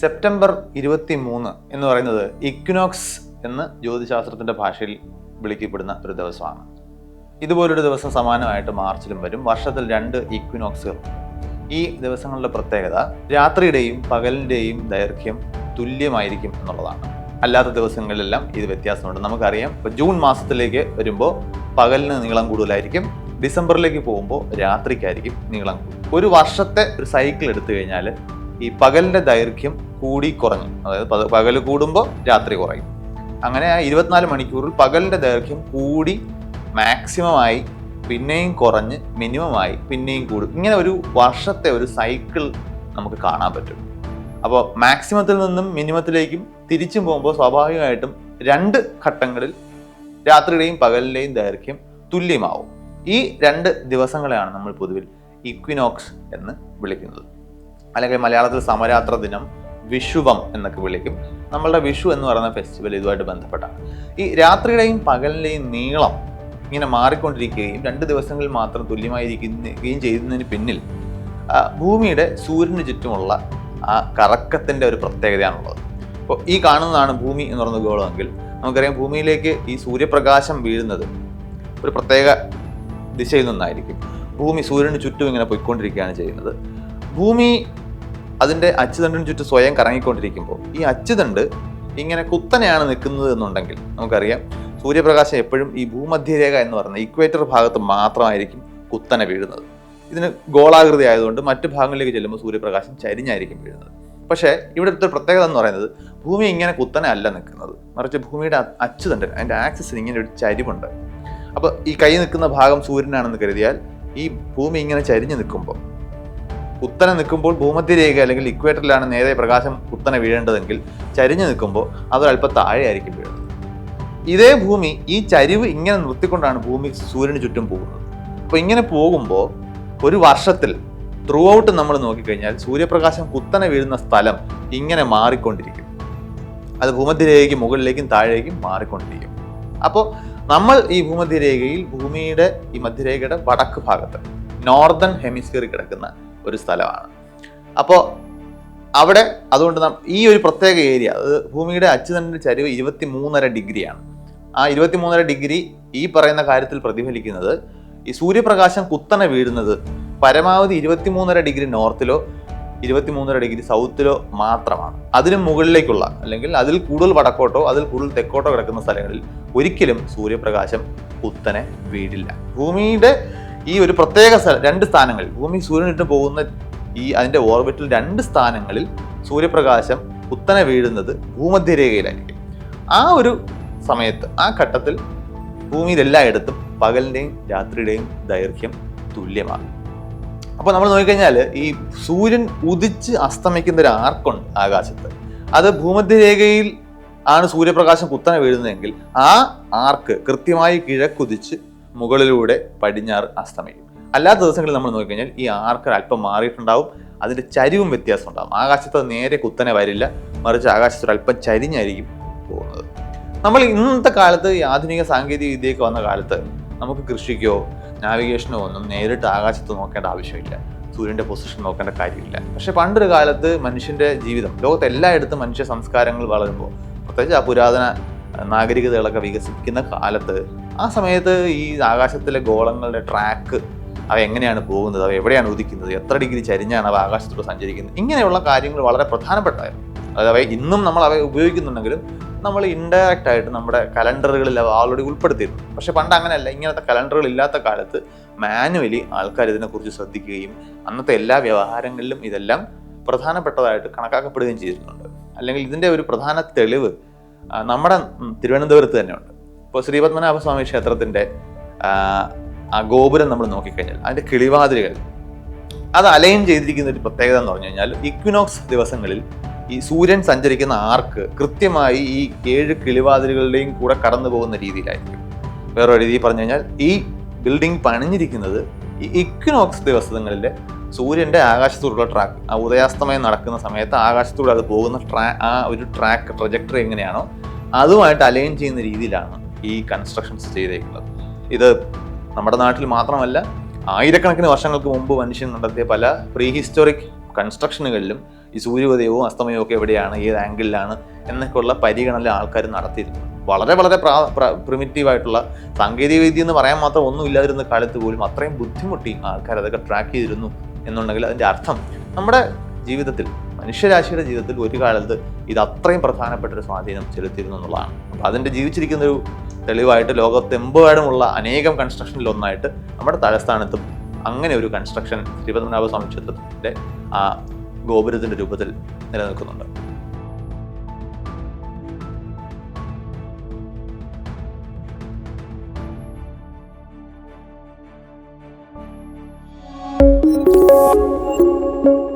September ഇരുപത്തി മൂന്ന് എന്ന് പറയുന്നത് ഇക്വിനോക്സ് എന്ന് ജ്യോതിശാസ്ത്രത്തിന്റെ ഭാഷയിൽ വിളിക്കപ്പെടുന്ന ഒരു ദിവസമാണ്. ഇതുപോലൊരു ദിവസം സമാനമായിട്ട് മാർച്ചിലും വരും. വർഷത്തിൽ രണ്ട് ഇക്വിനോക്സുകൾ. ഈ ദിവസങ്ങളുടെ പ്രത്യേകത രാത്രിയുടെയും പകലിന്റെയും ദൈർഘ്യം തുല്യമായിരിക്കും എന്നുള്ളതാണ്. അല്ലാത്ത ദിവസങ്ങളിലെല്ലാം ഇത് വ്യത്യാസമുണ്ട്. നമുക്കറിയാം ഇപ്പോൾ ജൂൺ മാസത്തിലേക്ക് വരുമ്പോൾ പകലിന് നീളം കൂടുതലായിരിക്കും. ഡിസംബറിലേക്ക് പോകുമ്പോൾ രാത്രിക്കായിരിക്കും നീളം കൂടുതൽ ഒരു വർഷത്തെ ഒരു സൈക്കിൾ എടുത്തു കഴിഞ്ഞാൽ ഈ പകലിന്റെ ദൈർഘ്യം കൂടി കുറഞ്ഞു. അതായത് പകൽ കൂടുമ്പോൾ രാത്രി കുറയും. അങ്ങനെ ആ ഇരുപത്തിനാല് മണിക്കൂറിൽ പകലിന്റെ ദൈർഘ്യം കൂടി മാക്സിമം ആയി പിന്നെയും കുറഞ്ഞ് മിനിമം ആയി പിന്നെയും കൂടും. ഇങ്ങനെ ഒരു വർഷത്തെ ഒരു സൈക്കിൾ നമുക്ക് കാണാൻ പറ്റും. അപ്പോൾ മാക്സിമത്തിൽ നിന്നും മിനിമത്തിലേക്കും തിരിച്ചും പോകുമ്പോൾ സ്വാഭാവികമായിട്ടും രണ്ട് ഘട്ടങ്ങളിൽ രാത്രിയുടെയും പകലിന്റെയും ദൈർഘ്യം തുല്യമാവും. ഈ രണ്ട് ദിവസങ്ങളെയാണ് നമ്മൾ പൊതുവിൽ ഇക്വിനോക്സ് എന്ന് വിളിക്കുന്നത്. അല്ലെങ്കിൽ മലയാളത്തിൽ സമരാത്ര ദിനം വിഷുവം എന്നൊക്കെ വിളിക്കും. നമ്മളുടെ വിഷു എന്ന് പറയുന്ന ഫെസ്റ്റിവൽ ഇതുമായിട്ട് ബന്ധപ്പെട്ടാണ്. ഈ രാത്രിയുടെയും പകലിന്റെയും നീളം ഇങ്ങനെ മാറിക്കൊണ്ടിരിക്കുകയും രണ്ട് ദിവസങ്ങളിൽ മാത്രം തുല്യമായിരിക്കുകയും ചെയ്യുന്നതിന് പിന്നിൽ ഭൂമിയുടെ സൂര്യന് ചുറ്റുമുള്ള ആ കറക്കത്തിന്റെ ഒരു പ്രത്യേകതയാണുള്ളത്. അപ്പോൾ ഈ കാണുന്നതാണ് ഭൂമി എന്ന് പറയുന്ന ഗോളമെങ്കിൽ നമുക്കറിയാം ഭൂമിയിലേക്ക് ഈ സൂര്യപ്രകാശം വീഴുന്നത് ഒരു പ്രത്യേക ദിശയിൽ നിന്നായിരിക്കും. ഭൂമി സൂര്യന് ചുറ്റും ഇങ്ങനെ പോയിക്കൊണ്ടിരിക്കുകയാണ് ചെയ്യുന്നത്. ഭൂമി അതിന്റെ അച്ചുതണ്ടിന് ചുറ്റും സ്വയം കറങ്ങിക്കൊണ്ടിരിക്കുമ്പോൾ ഈ അച്ചുതണ്ട് ഇങ്ങനെ കുത്തനെയാണ് നിൽക്കുന്നത് എന്നുണ്ടെങ്കിൽ നമുക്കറിയാം. സൂര്യപ്രകാശം എപ്പോഴും ഈ ഭൂമധ്യരേഖ എന്ന് പറയുന്ന ഇക്വേറ്റർ ഭാഗത്ത് മാത്രമായിരിക്കും കുത്തനെ വീഴുന്നത്. ഇതിന് ഗോളാകൃതി ആയതുകൊണ്ട് മറ്റു ഭാഗങ്ങളിലേക്ക് ചെല്ലുമ്പോൾ സൂര്യപ്രകാശം ചരിഞ്ഞായിരിക്കും വീഴുന്നത്. പക്ഷേ ഇവിടുത്തെ പ്രത്യേകത എന്ന് പറയുന്നത് ഭൂമി ഇങ്ങനെ കുത്തനെ അല്ല നിൽക്കുന്നത്. മറിച്ച് ഭൂമിയുടെ അച്ചുതണ്ട് അച്ചുതണ്ടിന് അതിന്റെ ആക്സിസിന് ഇങ്ങനെ ഒരു ചരിവുണ്ട്. അപ്പോൾ ഈ കൈ നിൽക്കുന്ന ഭാഗം സൂര്യനാണെന്ന് കരുതിയാൽ ഈ ഭൂമി ഇങ്ങനെ ചരിഞ്ഞ് നിൽക്കുമ്പോൾ കുത്തനെ നിൽക്കുമ്പോൾ ഭൂമധ്യരേഖ അല്ലെങ്കിൽ ഇക്വേറ്ററിലാണ് നേരെ പ്രകാശം കുത്തനെ വീഴേണ്ടതെങ്കിൽ ചരിഞ്ഞു നിൽക്കുമ്പോൾ അതൊരല്പം താഴെയായിരിക്കും വീഴുന്നത്. ഇതേ ഭൂമി ഈ ചരിവ് ഇങ്ങനെ നിർത്തിക്കൊണ്ടാണ് ഭൂമി സൂര്യന് ചുറ്റും പോകുന്നത്. അപ്പോൾ ഇങ്ങനെ പോകുമ്പോൾ ഒരു വർഷത്തിൽ ത്രൂ ഔട്ട് നമ്മൾ നോക്കിക്കഴിഞ്ഞാൽ സൂര്യപ്രകാശം കുത്തനെ വീഴുന്ന സ്ഥലം ഇങ്ങനെ മാറിക്കൊണ്ടിരിക്കും. അത് ഭൂമധ്യരേഖയ്ക്ക് മുകളിലേക്കും താഴേക്കും മാറിക്കൊണ്ടിരിക്കും. അപ്പോൾ നമ്മൾ ഈ ഭൂമധ്യരേഖയിൽ ഭൂമിയുടെ ഈ മധ്യരേഖയുടെ വടക്ക് ഭാഗത്ത് നോർത്തേൺ ഹെമിസ്ഫിയർ കിടക്കുന്ന ഒരു സ്ഥലമാണ്. അപ്പോൾ അവിടെ അതുകൊണ്ട് നാം ഈ ഒരു പ്രത്യേക ഏരിയ അത് ഭൂമിയുടെ അച്ചുതണ്ടിന്റെ ചരിവ് ഇരുപത്തി മൂന്നര ഡിഗ്രിയാണ്. ആ ഇരുപത്തി മൂന്നര ഡിഗ്രി ഈ പറയുന്ന കാര്യത്തിൽ പ്രതിഫലിക്കുന്നത് ഈ സൂര്യപ്രകാശം കുത്തനെ വീഴുന്നത് പരമാവധി ഇരുപത്തി മൂന്നര ഡിഗ്രി നോർത്തിലോ ഇരുപത്തി മൂന്നര ഡിഗ്രി സൗത്തിലോ മാത്രമാണ്. അതിന് മുകളിലേക്കുള്ള അല്ലെങ്കിൽ അതിൽ കൂടുതൽ വടക്കോട്ടോ അതിൽ കൂടുതൽ തെക്കോട്ടോ കിടക്കുന്ന സ്ഥലങ്ങളിൽ ഒരിക്കലും സൂര്യപ്രകാശം കുത്തനെ വീഴില്ല. ഭൂമിയുടെ ഈ ഒരു പ്രത്യേക സ്ഥലം രണ്ട് സ്ഥാനങ്ങളിൽ ഭൂമി സൂര്യനിട്ട് പോകുന്ന ഈ അതിന്റെ ഓർബിറ്റിൽ രണ്ട് സ്ഥാനങ്ങളിൽ സൂര്യപ്രകാശം കുത്തനെ വീഴുന്നത് ഭൂമധ്യരേഖയിലായിരിക്കും. ആ ഒരു സമയത്ത് ആ ഘട്ടത്തിൽ ഭൂമിയിൽ എല്ലായിടത്തും പകലിന്റെയും രാത്രിയുടെയും ദൈർഘ്യം തുല്യമാണ്. അപ്പോൾ നമ്മൾ നോക്കിക്കഴിഞ്ഞാൽ ഈ സൂര്യൻ ഉദിച്ച് അസ്തമിക്കുന്ന ഒരു ആർക്കുണ്ട് ആകാശത്ത്. അത് ഭൂമധ്യരേഖയിൽ ആണ് സൂര്യപ്രകാശം കുത്തനെ വീഴുന്നതെങ്കിൽ ആ ആർക്ക് കൃത്യമായി കിഴക്കുതിച്ച് മുകളിലൂടെ പടിഞ്ഞാറ് അസ്തമിക്കും. അല്ലാത്ത ദിവസങ്ങളിൽ നമ്മൾ നോക്കിക്കഴിഞ്ഞാൽ ഈ ആർക്കർ അല്പം മാറിയിട്ടുണ്ടാവും. അതിന്റെ ചരിവും വ്യത്യാസം ഉണ്ടാകും ആകാശത്ത് നേരെ കുത്തനെ വരില്ല. മറിച്ച് ആകാശത്തൊരു അല്പം ചരിഞ്ഞായിരിക്കും പോകുന്നത്. നമ്മൾ ഇന്നത്തെ കാലത്ത് ഈ ആധുനിക സാങ്കേതിക വിദ്യയൊക്കെ വന്ന കാലത്ത് നമുക്ക് കൃഷിക്കോ നാവിഗേഷനോ ഒന്നും നേരിട്ട് ആകാശത്ത് നോക്കേണ്ട ആവശ്യമില്ല. സൂര്യന്റെ പൊസിഷൻ നോക്കേണ്ട കാര്യമില്ല. പക്ഷെ പണ്ടൊരു കാലത്ത് മനുഷ്യന്റെ ജീവിതം ലോകത്ത് എല്ലായിടത്തും മനുഷ്യ സംസ്കാരങ്ങൾ വളരുമ്പോൾ പ്രത്യേകിച്ച് ആ പുരാതന നാഗരികതകളൊക്കെ വികസിക്കുന്ന കാലത്ത് ആ സമയത്ത് ഈ ആകാശത്തിലെ ഗോളങ്ങളുടെ ട്രാക്ക് അവ എങ്ങനെയാണ് പോകുന്നത്? അവ എവിടെയാണ് ഉദിക്കുന്നത്? എത്ര ഡിഗ്രി ചരിഞ്ഞാണ് അവ ആകാശത്തോട് സഞ്ചരിക്കുന്നത്? ഇങ്ങനെയുള്ള കാര്യങ്ങൾ വളരെ പ്രധാനപ്പെട്ടായിരുന്നു അതായത് അവ ഇന്നും നമ്മൾ അവയെ ഉപയോഗിക്കുന്നുണ്ടെങ്കിലും നമ്മൾ ഇൻഡയറക്റ്റ് ആയിട്ട് നമ്മുടെ കലണ്ടറുകളിൽ അവ ആൾറെഡി ഉൾപ്പെടുത്തിയിരുന്നു പക്ഷെ പണ്ട് അങ്ങനെയല്ല. ഇങ്ങനത്തെ കലണ്ടറുകൾ ഇല്ലാത്ത കാലത്ത് മാനുവലി ആൾക്കാർ ഇതിനെക്കുറിച്ച് ശ്രദ്ധിക്കുകയും അന്നത്തെ എല്ലാ വ്യവഹാരങ്ങളിലും ഇതെല്ലാം പ്രധാനപ്പെട്ടതായിട്ട് കണക്കാക്കപ്പെടുകയും ചെയ്തിട്ടുണ്ട്. അല്ലെങ്കിൽ ഇതിന്റെ ഒരു പ്രധാന തെളിവ് നമ്മുടെ തിരുവനന്തപുരത്ത് തന്നെയുണ്ട് ഇപ്പോൾ ശ്രീപത്മനാഭ സ്വാമി ക്ഷേത്രത്തിന്റെ ആ ഗോപുരം നമ്മൾ നോക്കിക്കഴിഞ്ഞാൽ അതിന്റെ കിളിവാതിലുകൾ അത് അലൈൻ ചെയ്തിരിക്കുന്ന ഒരു പ്രത്യേകത എന്ന് പറഞ്ഞു കഴിഞ്ഞാൽ ഇക്വിനോക്സ് ദിവസങ്ങളിൽ ഈ സൂര്യൻ സഞ്ചരിക്കുന്ന ആർക്ക് കൃത്യമായി ഈ ഏഴ് കിളിവാതിലുകളുടെയും കൂടെ കടന്നു പോകുന്ന രീതിയിലായിരിക്കും. വേറൊരു രീതി പറഞ്ഞു കഴിഞ്ഞാൽ ഈ ബിൽഡിംഗ് പണിഞ്ഞിരിക്കുന്നത് ഈ ഇക്വിനോക്സ് ദിവസങ്ങളിലെ സൂര്യന്റെ ആകാശത്തൂടുള്ള ട്രാക്ക് ആ ഉദയാസ്തമയം നടക്കുന്ന സമയത്ത് ആകാശത്തൂടെ അത് പോകുന്ന ട്രാ ആ ഒരു ട്രാക്ക് പ്രൊജക്ടർ എങ്ങനെയാണോ അതുമായിട്ട് അലൈൻ ചെയ്യുന്ന രീതിയിലാണ് ഈ കൺസ്ട്രക്ഷൻസ് ചെയ്തേക്കുന്നത്. ഇത് നമ്മുടെ നാട്ടിൽ മാത്രമല്ല ആയിരക്കണക്കിന് വർഷങ്ങൾക്ക് മുമ്പ് മനുഷ്യൻ നടത്തിയ പല പ്രീ ഹിസ്റ്റോറിക് കൺസ്ട്രക്ഷനുകളിലും ഈ സൂര്യോദയവും അസ്തമയവും ഒക്കെ എവിടെയാണ് ഏത് ആംഗിളിലാണ് എന്നൊക്കെയുള്ള പരിഗണന ആൾക്കാർ നടത്തിയിരുന്നു. വളരെ വളരെ പ്രിമിറ്റീവ് പ്രിമിറ്റീവായിട്ടുള്ള സാങ്കേതിക വിദ്യ എന്ന് പറയാൻ മാത്രം ഒന്നും ഇല്ലാതിരുന്ന കാലത്ത് പോലും അത്രയും ബുദ്ധിമുട്ടി ആൾക്കാർ അതൊക്കെ ട്രാക്ക് ചെയ്തിരുന്നു എന്നുണ്ടെങ്കിൽ അതിന്റെ അർത്ഥം നമ്മുടെ ജീവിതത്തിൽ മനുഷ്യരാശിയുടെ ജീവിതത്തിൽ ഒരു കാലത്ത് ഇത് അത്രയും പ്രധാനപ്പെട്ട ഒരു സ്വാധീനം ചെലുത്തിയിരുന്നു എന്നുള്ളതാണ്. അപ്പോൾ അതിന്റെ ജീവിച്ചിരിക്കുന്ന ഒരു തെളിവായിട്ട് ലോകത്തെമ്പാടുമുള്ള അനേകം കൺസ്ട്രക്ഷനിൽ ഒന്നായിട്ട് നമ്മുടെ തലസ്ഥാനത്തും അങ്ങനെ ഒരു കൺസ്ട്രക്ഷൻ ശ്രീപത്മനാഭ സ്വാമി ക്ഷേത്രത്തിന്റെ ആ ഗോപുരത്തിന്റെ രൂപത്തിൽ നിലനിൽക്കുന്നുണ്ട്. Música